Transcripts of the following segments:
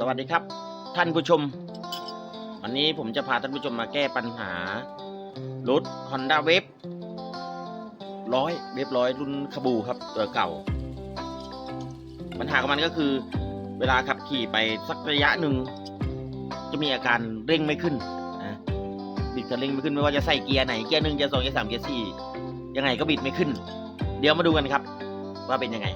สวัสดีครับ ท่านผู้ชม วันนี้ผมจะพาท่านผู้ชมมาแก้ปัญหารถ Honda w a v ร้อยเวฟร้อยรุ่นคาบูครับตัวเก่า ปัญหาของมันก็คือ เวลาขับขี่ไปสักระยะหนึ่ง จะมีอาการเร่งไม่ขึ้นนะบิดจะเร่งไม่ขึ้นไม่ว่าจะใส่เกียร์ไหนเกียร์หนึ่งเกียร์สองเกียร์สามเกียร์สี่ยังไงก็บิดไม่ขึ้น เดี๋ยวมาดูกันครับ ว่าเป็นยังไง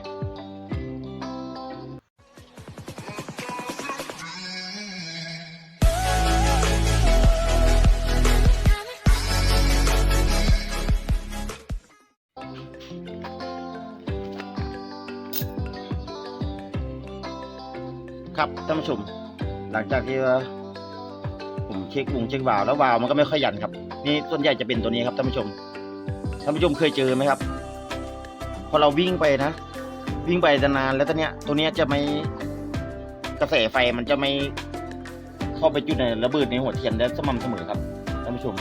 ครับท่านผู้ชม หลังจากที่ผมเช็ควงเช็ควาล์วแล้ววาล์วมันก็ไม่ค่อยหยันครับ นี่ส่วนใหญ่จะเป็นตัวนี้ครับท่านผู้ชมท่านผู้ชมเคยเจอไหมครับ พอเราวิ่งไปนะ วิ่งไปนานแล้วตัวเนี้ย ตัวเนี้ยจะไม่กระแสไฟมันจะไม่เข้าไปจุดในระเบิดในหัวเทียนได้สม่ำเสมอครับท่านผู้ชม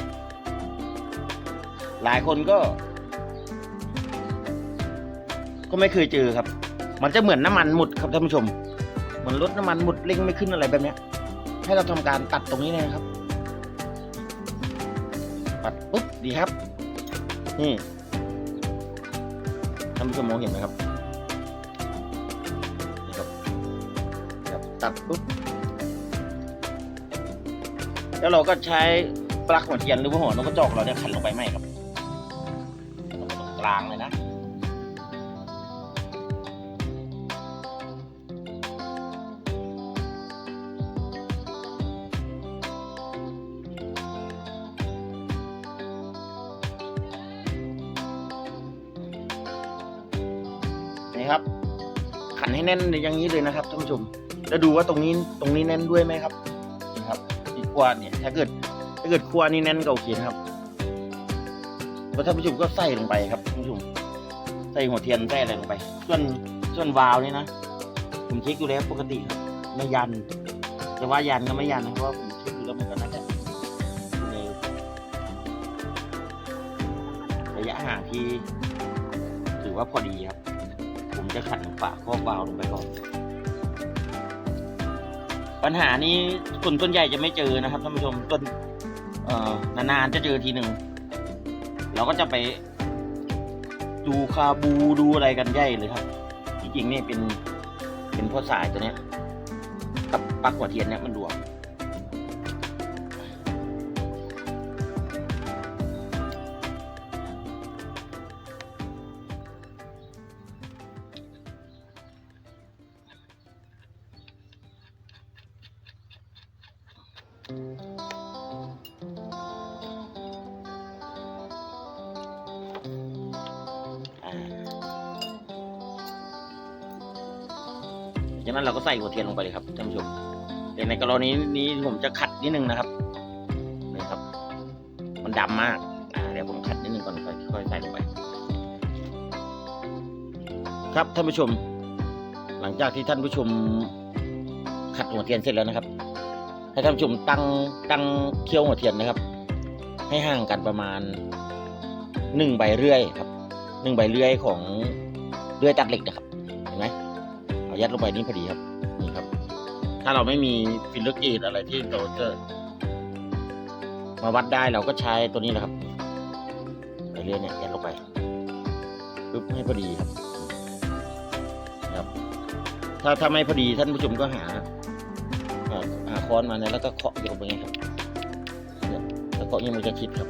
หลายคนก็ ก็ไม่เคยเจอครับ มันจะเหมือนน้ำมันหมดครับท่านผู้ชม เหมือนรถน้ำมันหมดเร่งไม่ขึ้นอะไรแบบเนี้ย ให้เราทำการตัดตรงนี้นะครับ ปัดปุ๊บดีครับ นี่ท่านผู้ชมมองเห็นไหมครับนี่ครับครับตัดปุ๊บแล้วเราก็ใช้ปลั๊กหัวเทียนหรือว่าหัวนกกระจอกเราเนี่ยขันลงไปไหมครับตรงกลางเลยนะ ขันให้แน่นอย่างนี้เลยนะครับท่านผู้ชมแล้วดูว่าตรงนี้ตรงนี้แน่นด้วยไหมครับนี่ครับอีกวาเนี่ยถ้าเกิด ถ้าเกิดขวานี่แน่นก็โอเคนะครับแล้วท่านผู้ชมก็ใส่ลงไปครับท่านผู้ชมใส่หัวเทียนใส่อะไรลงไป ส่วนส่วนวาล์วนี่นะผมเช็คดูแล้วปกติครับไม่ยัน แต่ว่ายันก็ไม่ยันนะเพราะว่าผมเช็คดูแล้วมันก็น่าจะในระยะห่างที่ถือว่าพอดีครับ ผมจะขัดฝาครอบวาล์วลงไปก่อน ปัญหานี้คนส่วนใหญ่จะไม่เจอนะครับท่านผู้ชมจนเอ่อนานๆจะเจอทีหนึ่งเราก็จะไป ดูคาบูดูอะไรกันใหญ่เลยครับจริงๆนี่เป็นเป็นพราะสายตัวเนี้ย กับปลั๊กหัวเทียนเนี่ยมันร จากนั้นเราก็ใส่หัวเทียนลงไปเลยครับท่านผู้ชมแต่ในกรณีนี้ผมจะขัดนิดนึงนะครับนี่ครับ มันดำมากอ่าเดี๋ยวผมขัดนิดนึงก่อนค่อยค่อยใส่ลงไป ครับท่านผู้ชม หลังจากที่ท่านผู้ชมขัดหัวเทียนเสร็จแล้วนะครับ ให้ท่านผู้ชมตั้งตั้งเคี้ยวหัวเทียนนะครับ ให้ห่างกันประมาณหนึ่งใบเรื่อยครับหนึ่งใบเลื่อยของเลื่อยตัดเหล็กนะครับเห็นไหมเอายัดลงไปนี่พอดีครับนี่ครับ ถ้าเราไม่มีฟิลเลอร์เกจอะไรที่เราจะมาวัดได้เราก็ใช้ตัวนี้แหละครับใบเลื่อยเนี่ยยัดลงไปปึ๊บให้พอดีครับครับ ถ้าถ้าไม่พอดีท่านผู้ชมก็หาอ่าหา ค้อนมาเนี่ยแล้วก็เคาะลงไปไงครับแล้วเคาะยังมันจะคิดครับ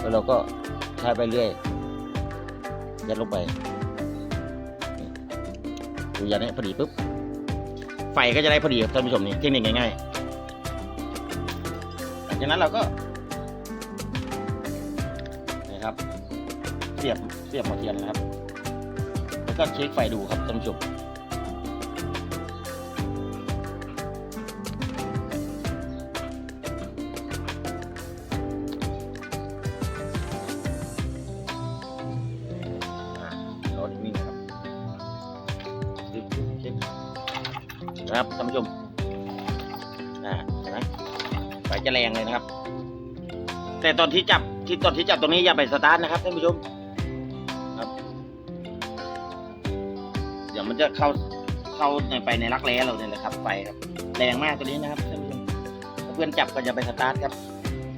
แล้วเราก็ใช้ไปเรื่อยยัดลงไปดูยัดให้พอดีปุ๊บไฟก็จะได้พอดีครับท่านผู้ชมนี่เทคนิคง่ายๆหลังจากนั้นเราก็นี่ครับเสียบเสียบหัวเทียนนะครับ แล้วก็เช็คไฟดูครับท่านผู้ชม นะครับท่านผู้ชมอ่าเห็นไหมไฟจะแรงเลยนะครับ แต่ตอนที่จับที่ตอนที่จับตรงนี้อย่าไปสตาร์ทนะครับท่านผู้ชมครับ เดี๋ยวมันจะเข้าเข้าเข้าในไปในรักแร้เราเนี่ยแหละครับไฟครับ แรงมากตัวนี้นะครับท่านผู้ชมถ้าเพื่อนจับก็จะไปสตาร์ทครับ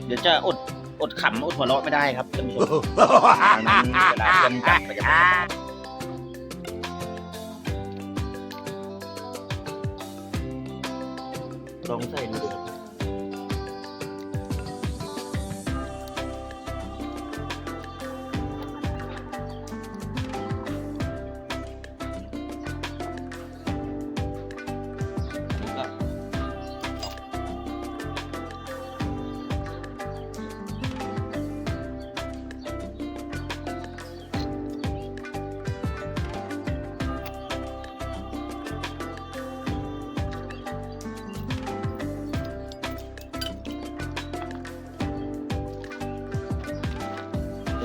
เดี๋ยวจะอดอดขำอดหัวเราะไม่ได้ครับท่านผู้ชมดังนั้นเวลาเพื่อนจับก็จะไปสตาร์ท ลองใส่ดู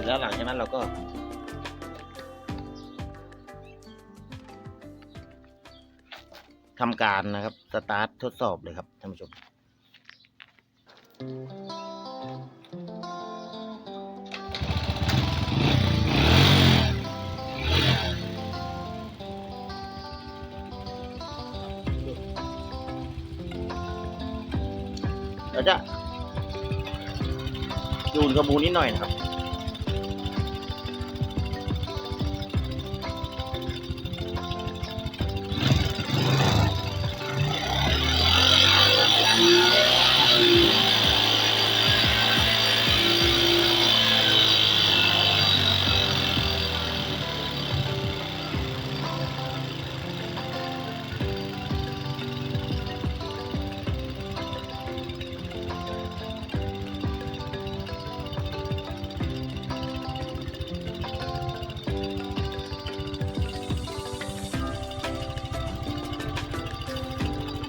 แล้วหลังจากนั้นเราก็ทำการนะครับ สตาร์ททดสอบเลยครับท่านผู้ชม เราจะจูนกระบูนิดหน่อยนะครับ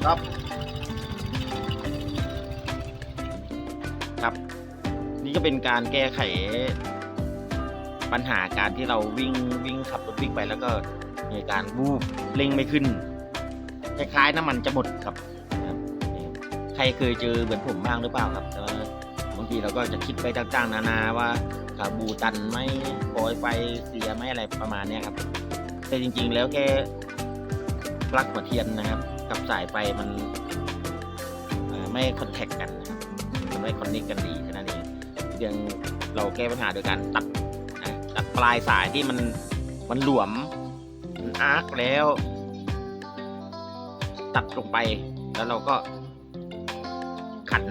ครับ ครับ นี่ก็เป็นการแก้ไขปัญหาการที่เราวิ่งวิ่งขับรถวิ่งไปแล้วก็มีการวูบเร่งไม่ขึ้นคล้ายๆน้ำมันจะหมดครับ ใครเคยเจอเหมือนผมบ้างหรือเปล่าครับแต่ว่าบางทีเราก็จะคิดไปต่างๆ นานาว่าขาบูตันไหมปล่อยไฟเสียไหมอะไรประมาณนี้ครับ แต่จริงๆแล้วแค่ปลั๊กหัวเทียนนะครับ กับสายไฟมันไม่คอนแทคกันนะครับมันไม่คอนเนคกันดีแค่นั้นเองเพียงเราแก้ปัญหาโดยการตัดตัดปลายสายที่มันมันหลวมมันอาร์คแล้ว ตัดลงไปแล้วเราก็ ขัน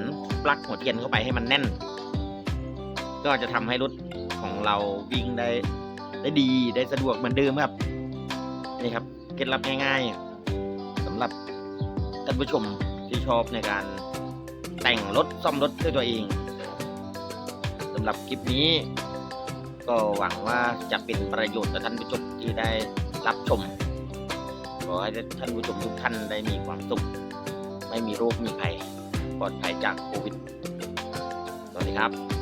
ปลั๊กหัวเทียนเข้าไปให้มันแน่น ก็จะทำให้รถของเราวิ่งได้ได้ดีได้สะดวกเหมือนเดิมครับนี่ครับเคล็ดลับง่ายๆ ท่านผู้ชมที่ชอบในการแต่งรถซ่อมรถด้วยตัวเองสำหรับคลิปนี้ ก็หวังว่าจะเป็นประโยชน์ต่อท่านผู้ชมที่ได้รับชมขอให้ท่านผู้ชมทุกท่านได้มีความสุข ไม่มีโรคมีภัยปลอดภัยจากโควิดสวัสดีครับ